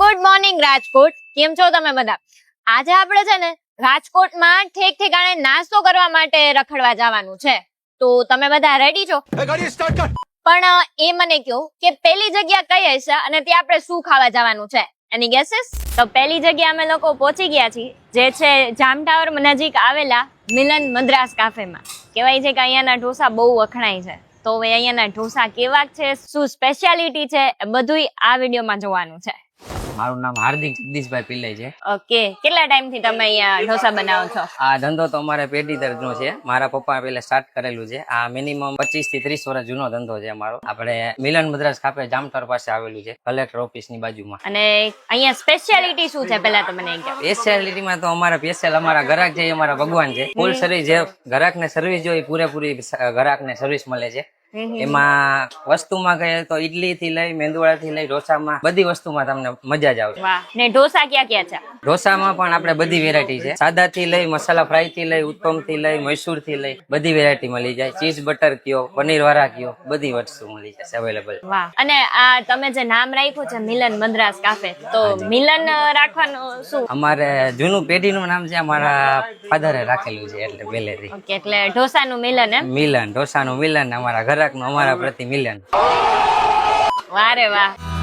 Good morning Rajkot. કેમ છો તમે બધા? આજે આપણે છે ને રાજકોટમાં ઠેક ઠેકાણે નાસ્તો કરવા માટે રખડવા જવાનું છે. તો તમે બધા રેડી છો? પણ એ મને કહો કે પેલી જગ્યા કઈ હશે અને ત્યાં આપણે શું ખાવા જવાનું છે? એની ગેસીસ તો પહેલી જગ્યા અમે લોકો પહોંચી ગયા છીએ જે છે જામ ટાવર નજીક આવેલા મિલન મદ્રાસ કાફેમાં કહેવાય છે કે અહીંયાના ઢોસા બહુ વખણાય છે. તો હવે અહીંયાના ઢોસા કેવા છે? શું સ્પેશિયાલિટી છે? બધુંય આ વિડીયોમાં જોવાનું છે. મારું નામ હાર્દિક જગદીશભાઈ પિલ્લે છે. ઓકે કેટલા ટાઈમથી તમે અહીંયા ઢોસા બનાવો છો? આ ધંધો તો અમારે પેઢી દરનો છે. મારા પપ્પા પેલા સ્ટાર્ટ કરેલું છે. આ મિનિમમ પચીસથી ત્રીસ વર્ષ જૂનો ધંધો છે અમારો. આપણે મિલન મદ્રાસ ખાપે જામતર પાસે આવેલું છે કલેક્ટર ઓફિસની બાજુમાં. અને અહીંયા સ્પેશિયાલિટી શું છે? પહેલા તમને સ્પેશિયાલિટી માં તો અમારા સ્પેશિયલ અમારા ગ્રાહક છે અમારા ભગવાન છે. ફૂલ સર્વિસ જે ગ્રાહક ને સર્વિસ જોઈએ પૂરેપૂરી ગ્રાહક ને સર્વિસ મળે છે. એમાં વસ્તુમાં કહીએ તો ઈડલી થી લઈ મેંદુવાળા થી લઈ ઢોસામાં બધી વસ્તુમાં તમને મજા જ આવે ને ઢોસા ક્યાં ક્યાં છે? ઢોસામાં પણ આપણે બધી વેરાયટી છે. સાદા થી લઈ મસાલા ફ્રાયથી લઈ ઉત્તમથી લઈ મૈસૂરથી લઈ બધી વેરાયટી મળી જાય. ચીઝ બટર કયો પનીર વાળા કયો બધી વસ્તુ મળી જશે અવેલેબલ અને આ તમે જે નામ રાખ્યું છે મિલન મદ્રાસ કાફે તો મિલન રાખવાનું શું? અમારે જૂનું પેઢીનું નામ છે અમારા ફાધરે રાખેલું છે એટલે પહેલેથી ઓકે એટલે ઢોસાનું મિલન એમ? મિલન ઢોસાનું મિલન અમારા ઘરાકનું અમારા પ્રતિ મિલન વારે વાહ.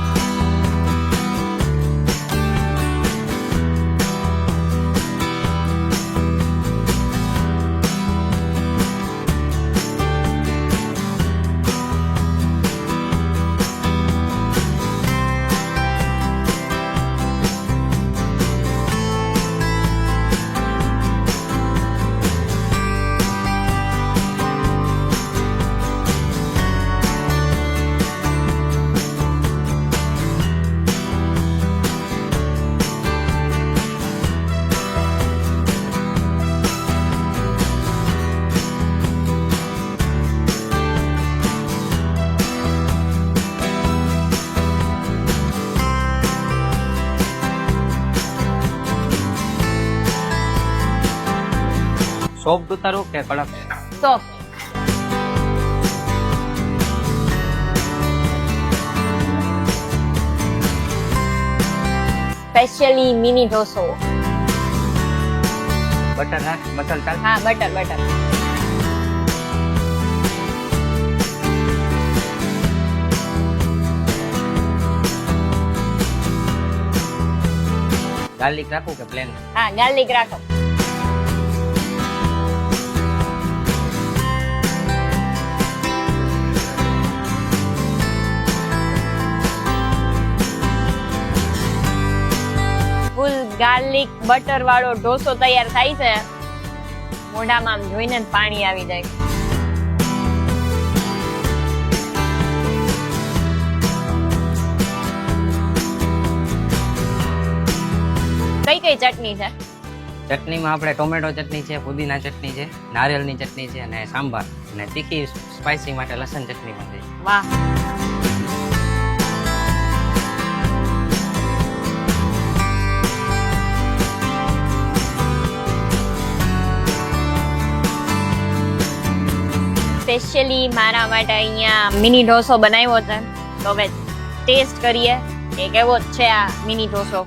સોફ્ટ ઉતારો કે કડક તો સ્પેશિયલી મિની ઢોસો બટર હા બટર ચાલ હા બટર બટર ગાર્લિક રાખું કે પ્લેન હા ગાર્લિક રાખો। ગાર્લિક બટર વાળો ઢોસો તૈયાર થાય છે. મોઢામાં આમ જોઈને પાણી આવી જાય. કઈ કઈ ચટણી છે? ચટણીમાં આપણે ટોમેટો ચટણી છે પુદીના ચટણી છે નારિયેળની ચટણી છે અને સાંભાર. અને તીખી સ્પાઇસી માટે લસણ ચટણી પણ છે. વાહ. સ્પેશિયલી મારા માટે અહીંયા મિની ઢોસો બનાવ્યો છે. તો હવે ટેસ્ટ કરીએ કે કેવો છે આ મિની ઢોસો.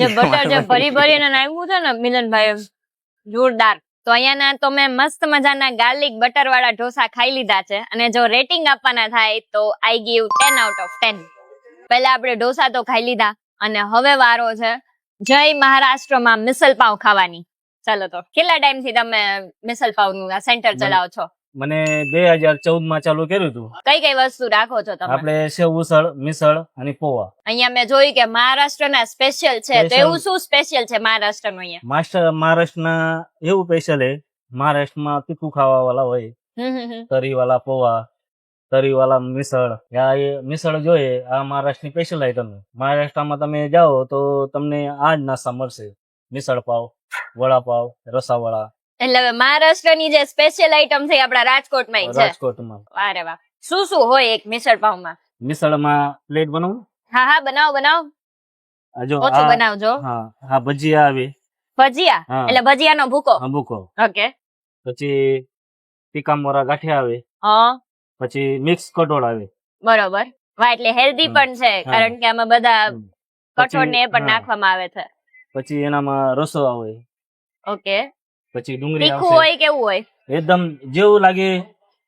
જે બટર જે ભરી ભરીને નાખ્યું છે ને મિલનભાઈ જોરદાર. તો અહીંયાના તો મેં મસ્ત મજાના ગાર્લિક બટર વાળા ઢોસા ખાઈ લીધા છે. અને જો રેટિંગ આપવાના થાય તો I give ten out of ten પહેલા આપણે ઢોસા તો ખાઈ લીધા. અને હવે વારો છે. જય મહારાષ્ટ્રમાં મિસલ પાવ ખાવાની. ચાલો તો કેટલા ટાઈમથી તમે મિસલ પાવનું સેન્ટર ચલાવો છો? મને બે હજાર ચૌદમાં ચાલુ કર્યું હતું. કઈ કઈ વસ્તુ રાખો છો તમે? આપણે સેવ ઉસળ મિસળ અને પોવા. અહીંયા મેં જોયું કે મહારાષ્ટ્રના સ્પેશિયલ છે તો એવું શું સ્પેશિયલ છે મહારાષ્ટ્રનું અહીંયા? માસ્ટર મહારાષ્ટ્રના એવું સ્પેશિયલ હે મહારાષ્ટ્રમાં તીખું ખાવા વાળા હોય. તરી વાળા પોવા તરી વાળા મિસળ. આ એ મિસળ જોઈએ આ મહારાષ્ટ્રની સ્પેશિયલ આઈટમ મહારાષ્ટ્રમાં તમે જાઓ તો તમને આ જ નાસ્તા મળશે. મિસળ પાવ વડાપાવ રસાવાળા. એટલે હવે મહારાષ્ટ્રની જે સ્પેશિયલ આઈટમ છે આપણા રાજકોટમાં છે. રાજકોટમાં. વારે વાહ. શું શું હોય એક મિસળ પાવમાં? મિસળમાં પ્લેટ બનાવું? હા હા બનાવો બનાવો. જો ઓછું બનાવજો. હા હા ભજીયા આવે. ભજીયા? એટલે ભજીયાનો ભૂકો? ભૂકો. ઓકે. પછી ટીકા મોરા ગાંઠિયા આવે. હા. પછી મિક્સ કઠોળ આવે. બરોબર. વાહ એટલે હેલ્ધી પણ છે કારણ કે આમાં બધા. કઠોળ ને પણ નાખવામાં આવે છે. પછી એનામાં રસો આવે. ઓકે. પછી ડુંગળી તીખું હોય કેવું હોય? એકદમ જેવું લાગે.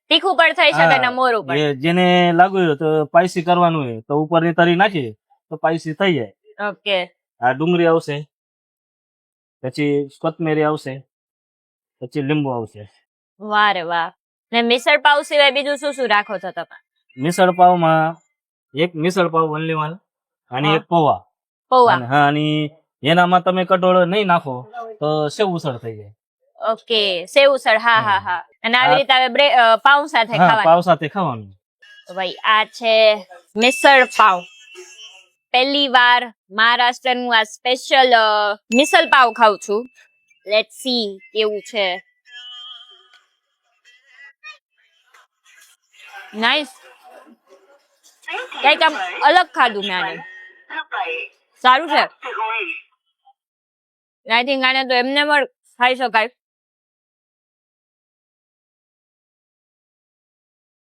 તીખું પણ થઈ શકે ને મોરું પણ. જેને લાગુ તો પાયસી કરવાનું હોય. તો ઉપરની તરી નાખીએ તો પાયસી થઈ જાય. ઓકે. આ ડુંગળી આવશે. પછી કોથમેરી આવશે. પછી લીંબુ આવશે. વાહ રે વાહ. ને મિસળ પાવ સિવાય બીજું શું શું રાખો છો તમે? મિસળ પાવમાં એક મિસળ પાવ ઓનલી વન અને એક પૌવા. પૌવા. હા અને એનામાં તમે કટોળ નહીં નાખો તો સેવ ઉસળ થઈ જાય. ઓકે સેવ ઉસળ. હા હા હા. અને આવી રીતે હવે પાવ સાથે ખાવાનું. પાવ સાથે ખાવાનું. ભાઈ આ છે મિસળ પાવ પહેલી વાર મહારાષ્ટ્રનું આ સ્પેશિયલ મિસલ પાવ ખાઉં છું. લેટ સી કેવું છે. નાઈસ કંઈક આમ અલગ ખાધું મેં આને સારું છે આઈ થિંક આને તો એમને પણ ખાઈ શકાય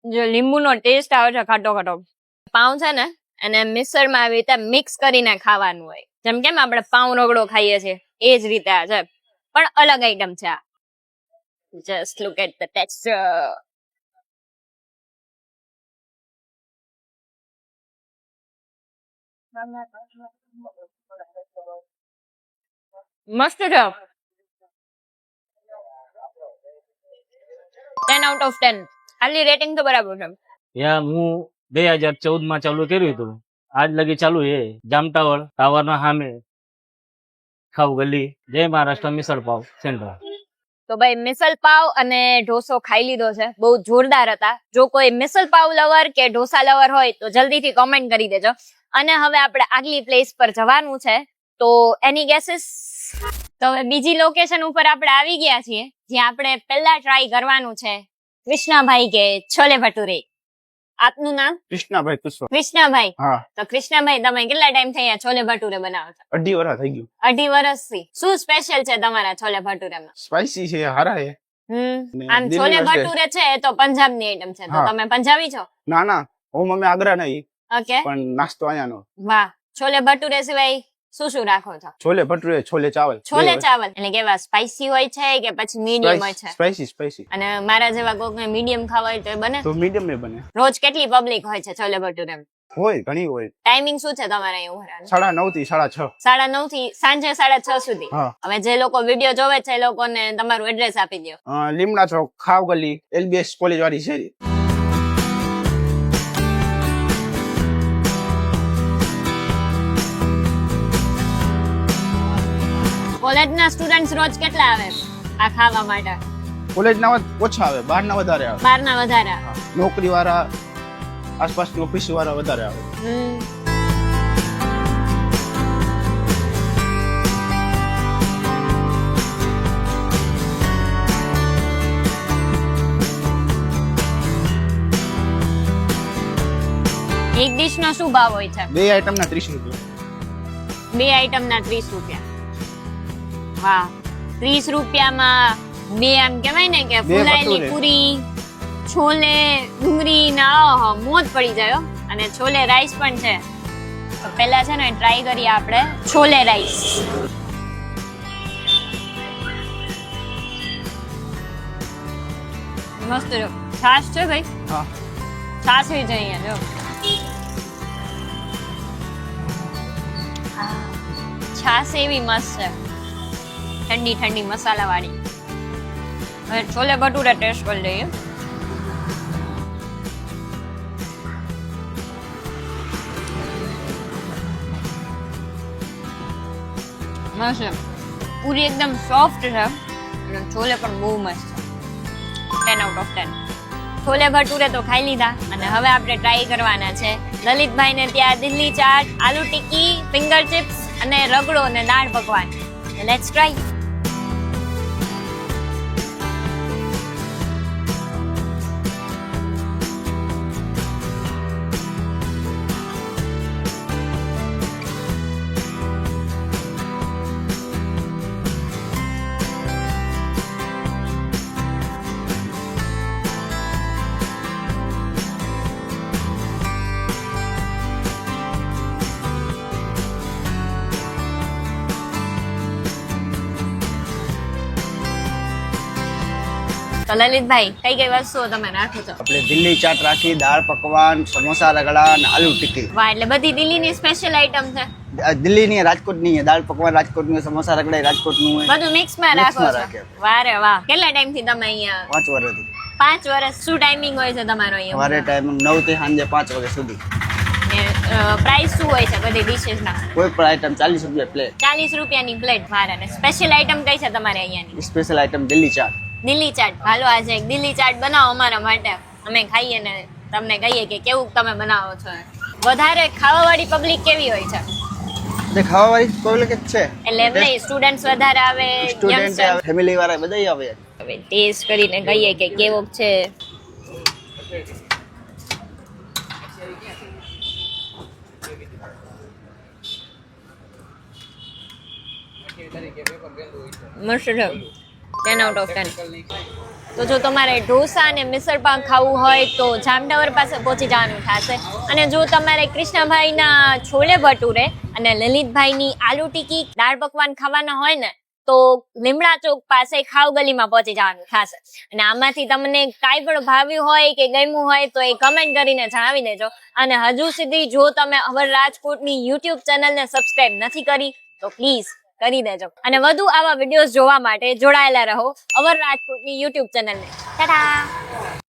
જે લીંબુનો ટેસ્ટ આવે છે ખાટો ખાટો પાઉં છે ને એને મિક્સરમાં આવી રીતે મિક્સ કરીને ખાવાનું હોય જેમ કેમ આપણે પાઉં રગડો ખાઈએ છીએ એ જ રીતે આ છે પણ અલગ આઈટમ છે આ just look at the texture મસ્ત છે. ટેન આઉટ ઓફ ટેન આટલી રેટિંગ તો બરાબર છે. યા હું બે હજાર ચૌદમાં ચાલુ કર્યું હતું. આજ લગી ચાલુ એ જામ ટાવર ટાવર ના સામે. ખાવ ગલી. જય મહારાષ્ટ્ર મિસળ પાવ સેન્ટર તો ભાઈ મિસલ પાવ અને ઢોસો ખાઈ લીધો છે. બહુ જોરદાર હતા. જો કોઈ મિસલ પાવ લવર કે ઢોસા લવર હોય તો જલ્દીથી કોમેન્ટ કરી દેજો. અને હવે આપણે આગલી પ્લેસ પર જવાનું છે. તો એની ગેસીસ તો હવે બીજી લોકેશન ઉપર આપણે આવી ગયા છીએ જ્યાં આપણે પહેલા ટ્રાય કરવાનું છે. કૃષ્ણાભાઈ કે છોલે ભટુરે. આપનું નામ? કૃષ્ણાભાઈ કુશવા કૃષ્ણાભાઈ. હા. તો કૃષ્ણાભાઈ તમે કેટલા ટાઈમ થઈ ગયા છોલે ભટુરે બનાવતા છો અઢી વર્ષ થઈ ગયું. અઢી વર્ષથી શું સ્પેશિયલ છે તમારા છોલે ભટુરેમાં? સ્પાઈસી છે હારા છે. હમ. આમ છોલે ભટુરે છે એ તો પંજાબની આઈટમ છે. તો તમે પંજાબી છો? ના ના. હું મમ્મી આગ્રા નહીં. ઓકે પણ નાસ્તો અહીંયાનો વાહ છોલે ભટુરે સિવાય શું શું રાખો છો? છોલે ભટુરે છોલે ચાવલ. છોલે ચાવલ. એટલે કેવા સ્પાઈસી હોય છે કે પછી મીડિયમ હોય છે? સ્પાઈસી સ્પાઈસી અને મારા જેવા કોકને મીડિયમ ખાવા હોય તો એ બને? તો મીડિયમ એ બને. રોજ કેટલી પબ્લિક હોય છે છોલે ભટુરે? હોય ઘણી હોય. ટાઈમિંગ શું છે તમારે અહીં ઉભરાનું? સાડા નવથી સાડા છ. સાડા નવથી સાંજે સાડા છ સુધી. હવે જે લોકો વીડિયો જોવે છે એ લોકોને તમારું એડ્રેસ આપી દો લીમડા ચોક ખાવ ગલી એલબીએસ કોલેજ વાળી શેરી કોલેજના સ્ટુડન્ટ્સ રોજ કેટલા આવે આ ખાવા માટે. કોલેજ ના ઓછા આવે બહાર ના વધારે આવે. બહારના વધારે આવે. નોકરી વાળા આસપાસની ઓફિસ વાળા વધારે આવે. એક ડિશ નો શું ભાવ હોય છે? બે આઈટમ ના ત્રીસ રૂપિયા. બે આઈટમ ના ત્રીસ રૂપિયા. વાહ. ત્રીસ રૂપિયામાં બે એમ કેવાય ને કે ફુલાયેલી પૂરી છોલે ડુંગળી ના મોજ પડી જાય અને છોલે રાઈસ પણ છે. તો પહેલા છે ને ટ્રાય કરીએ આપણે છોલે રાઈસ મસ્ત જો. છાશ છે ભાઈ? હા. છાશ છે અહીંયા જો. છાશ એવી મસ્ત છે. ઠંડી ઠંડી મસાલા વાળી હવે છોલે ભટુરે ટેસ્ટ કરી લઈએ. મસ્ત પૂરી એકદમ સોફ્ટ છે. અને છોલે પણ બહુ મસ્ત છે. Ten out of ten chole bhature તો ખાઈ લીધા. અને હવે આપણે ટ્રાય કરવાના છે. લલિતભાઈ ને ત્યાં દિલ્હી ચાટ, આલુ ટિક્કી, ફિંગર ચિપ્સ અને રગડો અને દાળ પકવાન. લેટ્સ ટ્રાય તો લલિતભાઈ કઈ કઈ વસ્તુઓ તમે રાખો છો? આપણે દિલ્હી ચાટ રાખી દાળ પકવાન સમોસા રગડા અને આલુ ટિક્કી. વાહ એટલે બધી દિલ્હીની સ્પેશિયલ આઈટમ છે. દિલ્હીની રાજકોટની. દાળ પકવાન રાજકોટનું સમોસા રગડા રાજકોટનું બધું મિક્સમાં રાખો વારે છો. વાહ. કેટલા ટાઈમથી તમે અહીંયા? પાંચ વર્ષથી. પાંચ વર્ષ. શું ટાઈમિંગ હોય છે તમારો અહીંયા? અહીંયા ટાઈમ નવથી સાંજે પાંચ વાગ્યા સુધી. પ્રાઇસ શું હોય છે બધી ડિશિસ ના? કોઈ પણ આઈટમ ચાલીસ રૂપિયા પ્લેટ ચાલીસ રૂપિયાની પ્લેટ અને સ્પેશિયલ આઈટમ કઈ છે તમારે અહીંયાની? Special item Delhi chaat. Delhi chaat. હાલો આજે એક દિલ્હી ચાટ બનાવો અમારા માટે. અમે ખાઈએ ને તમને કહીએ કે કેવું તમે બનાવો છો. વધારે ખાવાવાળી પબ્લિક કેવી હોય છે? ને ખાવાવાળી પબ્લિક જ છે. એટલે એમ નહીં સ્ટુડન્ટ્સ વધારે આવે સ્ટુડન્ટ આવે ફેમિલી વાળા બધા આવે. હવે ટેસ્ટ કરીને કહીએ કે કેવો છે. મશરૂમ છે ટેન આઉટ ઓફ ટેન તો જો તમારે ઢોસા અને મિસળ પાવ ખાવું હોય તો જામનગર પાસે પહોંચી જવાનું થશે. અને જો તમારે કૃષ્ણભાઈના છોલે ભટુરે અને લલિતભાઈની આલુ ટીકી દાળ પકવાન ખાવાના હોય ને, તો લીમડા ચોક પાસે ખાવ ગલીમાં પહોંચી જવાનું થશે. અને આમાંથી તમને કાંઈ પણ ભાવ્યું હોય કે ગમ્યું હોય તો એ કમેન્ટ કરીને જણાવી દેજો. અને હજુ સુધી જો તમે અવર રાજકોટની યુટ્યુબ ચેનલને સબસ્ક્રાઇબ નથી કરી, તો પ્લીઝ કરી દેજો. અને વધુ આવા વિડીયોઝ જોવા માટે જોડાયેલા રહો અવર રાજકોટની યુટ્યુબ ચેનલને ટાટા!